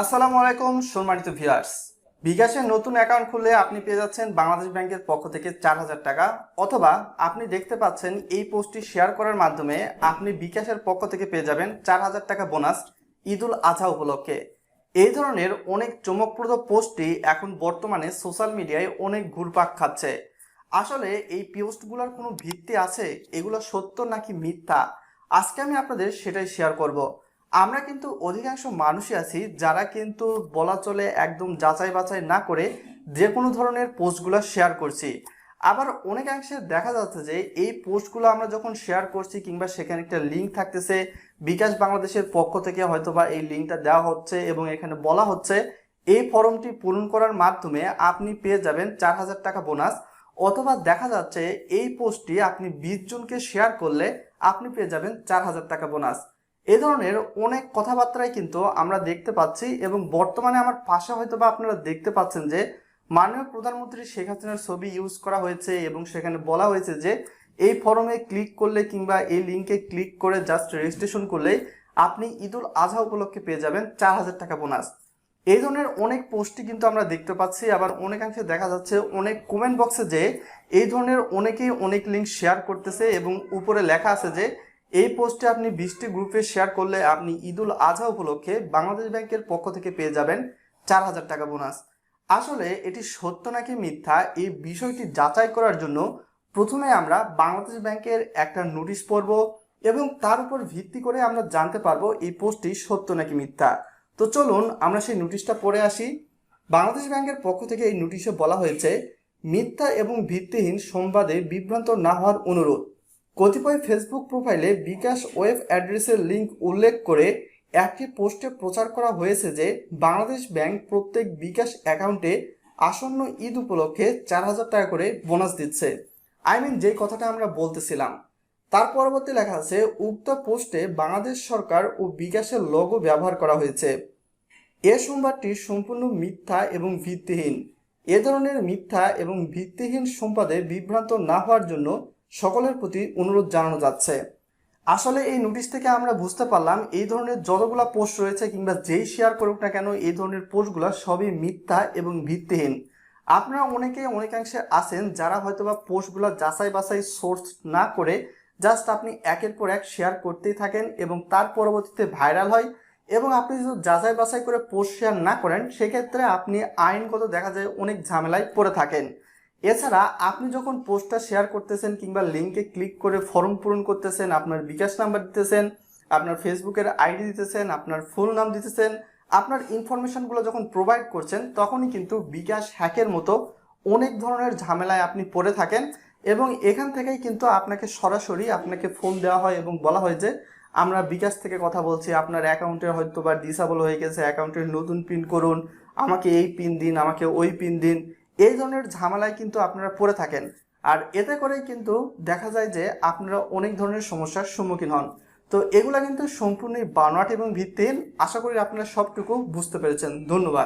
আসসালামু আলাইকুম, সম্মানিত ভিউয়ার্স। বিকাশের নতুন অ্যাকাউন্ট খুললে আপনি পেয়ে যাচ্ছেন বাংলাদেশ ব্যাংকের পক্ষ থেকে চার হাজার টাকা। অথবা আপনি দেখতে পাচ্ছেন এই পোস্টটি শেয়ার করার মাধ্যমে আপনি বিকাশের পক্ষ থেকে পেয়ে যাবেন চার হাজার টাকা বোনাস ঈদুল আজহা উপলক্ষে। এই ধরনের অনেক চমকপ্রদ পোস্টটি এখন বর্তমানে সোশ্যাল মিডিয়ায় অনেক ঘুরপাক খাচ্ছে। আসলে এই পোস্টগুলোর কোনো ভিত্তি আছে? এগুলো সত্য নাকি মিথ্যা? আজকে আমি আপনাদের সেটাই শেয়ার করব। আমরা কিন্তু অধিকাংশ মানুষই আছি যারা কিন্তু বলা চলে একদম যাচাই বাছাই না করে যে কোনো ধরনের পোস্টগুলো শেয়ার করছি। আবার অনেকাংশে দেখা যাচ্ছে যে এই পোস্টগুলো আমরা যখন শেয়ার করছি কিংবা সেখানে একটা লিঙ্ক থাকতেছে, বিকাশ বাংলাদেশের পক্ষ থেকে হয়তোবা এই লিঙ্কটা দেওয়া হচ্ছে এবং এখানে বলা হচ্ছে, এই ফর্মটি পূরণ করার মাধ্যমে আপনি পেয়ে যাবেন চার হাজার টাকা বোনাস। অথবা দেখা যাচ্ছে এই পোস্টটি আপনি বিশ জনকে শেয়ার করলে আপনি পেয়ে যাবেন চার হাজার টাকা বোনাস। এ ধরনের অনেক কথাবার্তায় কিন্তু আমরা দেখতে পাচ্ছি এবং বর্তমানে আমার পাশে হয়তো বা আপনারা দেখতে পাচ্ছেন যে মাননীয় প্রধানমন্ত্রী শেখ হাসিনার ছবি ইউজ করা হয়েছে এবং সেখানে বলা হয়েছে যে এই ফর্মে ক্লিক করলে কিংবা এই লিঙ্কে ক্লিক করে জাস্ট রেজিস্ট্রেশন করলে আপনি ঈদুল আজহা উপলক্ষে পেয়ে যাবেন চার হাজার টাকা বোনাস এই ধরনের অনেক পোস্টই কিন্তু আমরা দেখতে পাচ্ছি, আবার অনেকাংশে দেখা যাচ্ছে অনেক কমেন্ট বক্সে যে এই ধরনের অনেকেই অনেক লিঙ্ক শেয়ার করতেছে এবং উপরে লেখা আছে যে এই পোস্টে আপনি বিশটি গ্রুপে শেয়ার করলে আপনি ঈদুল আজহা উপলক্ষে বাংলাদেশ ব্যাংকের পক্ষ থেকে পেয়ে যাবেন চার হাজার টাকা বোনাস। আসলে এটি সত্য নাকি মিথ্যা? এই বিষয়টি যাচাই করার জন্য প্রথমে আমরা বাংলাদেশ ব্যাংকের একটা নোটিশ পড়ব এবং তার উপর ভিত্তি করে আমরা জানতে পারব এই পোস্টটি সত্য নাকি মিথ্যা। তো চলুন আমরা সেই নোটিশটা পড়ে আসি। বাংলাদেশ ব্যাংকের পক্ষ থেকে এই নোটিশে বলা হয়েছে, মিথ্যা এবং ভিত্তিহীন সংবাদে বিভ্রান্ত না হওয়ার অনুরোধ। কতিপয় ফেসবুক প্রোফাইলে বিকাশ ওয়েব অ্যাড্রেসের লিঙ্ক উল্লেখ করে একটি পোস্টে প্রচার করা হয়েছে যে বাংলাদেশ ব্যাংক প্রত্যেক বিকাশ অ্যাকাউন্টে আসন্ন ঈদ উপলক্ষে চার হাজার টাকা করে বোনাস দিচ্ছে। আই মিন যে কথাটা আমরা বলতেছিলাম। তার পরবর্তী লেখা আছে, উক্ত পোস্টে বাংলাদেশ সরকার ও বিকাশের লগো ব্যবহার করা হয়েছে। এ সংবাদটি সম্পূর্ণ মিথ্যা এবং ভিত্তিহীন। এ ধরনের মিথ্যা এবং ভিত্তিহীন সম্পাদে বিভ্রান্ত না হওয়ার জন্য সকলের প্রতি অনুরোধ জানানো যাচ্ছে। আসলে এই নোটিশ থেকে আমরা বুঝতে পারলাম এই ধরনের যতগুলা পোস্ট রয়েছে কিংবা যেই শেয়ার করুক না কেন এই ধরনের পোস্টগুলো সবই মিথ্যা এবং ভিত্তিহীন। আপনারা অনেকে অনেকাংশে আছেন যারা হয়তোবা পোস্টগুলো যাচাই বাছাই সোর্স না করে জাস্ট আপনি একের পর এক শেয়ার করতেই থাকেন এবং তার পরবর্তীতে ভাইরাল হয় এবং আপনি যদি যাচাই বাছাই করে পোস্ট শেয়ার না করেন, সেক্ষেত্রে আপনি আইনগত দেখা যায় অনেক ঝামেলায় পড়ে থাকেন। এছাড়া আপনি যখন পোস্টটা শেয়ার করতেছেন কিংবা লিঙ্কে ক্লিক করে ফর্ম পূরণ করতেছেন, আপনার বিকাশ নাম্বার দিতেছেন, আপনার ফেসবুকের আইডি দিতেছেন, আপনার ফুল নাম দিতেছেন, আপনার ইনফরমেশনগুলো যখন প্রোভাইড করছেন, তখনই কিন্তু বিকাশ হ্যাকের মতো অনেক ধরনের ঝামেলায় আপনি পড়ে থাকেন এবং এখান থেকেই কিন্তু আপনাকে সরাসরি আপনাকে ফোন দেওয়া হয় এবং বলা হয় যে, আমরা বিকাশ থেকে কথা বলছি, আপনার অ্যাকাউন্টের হয়তো বা ডিসেবল হয়ে গেছে, অ্যাকাউন্টের নতুন পিন করুন, আমাকে এই পিন দিন, আমাকে ওই পিন দিন। এই ধরনের ঝামেলায় কিন্তু আপনারা পড়ে থাকেন। আর এতে করেই কিন্তু দেখা যায় যে আপনারা অনেক ধরনের সমস্যার সম্মুখীন হন। তো এগুলা কিন্তু সম্পূর্ণই বানোয়াট এবং ভিত্তিহীন। আশা করি আপনারা সবটুকু বুঝতে পেরেছেন। ধন্যবাদ।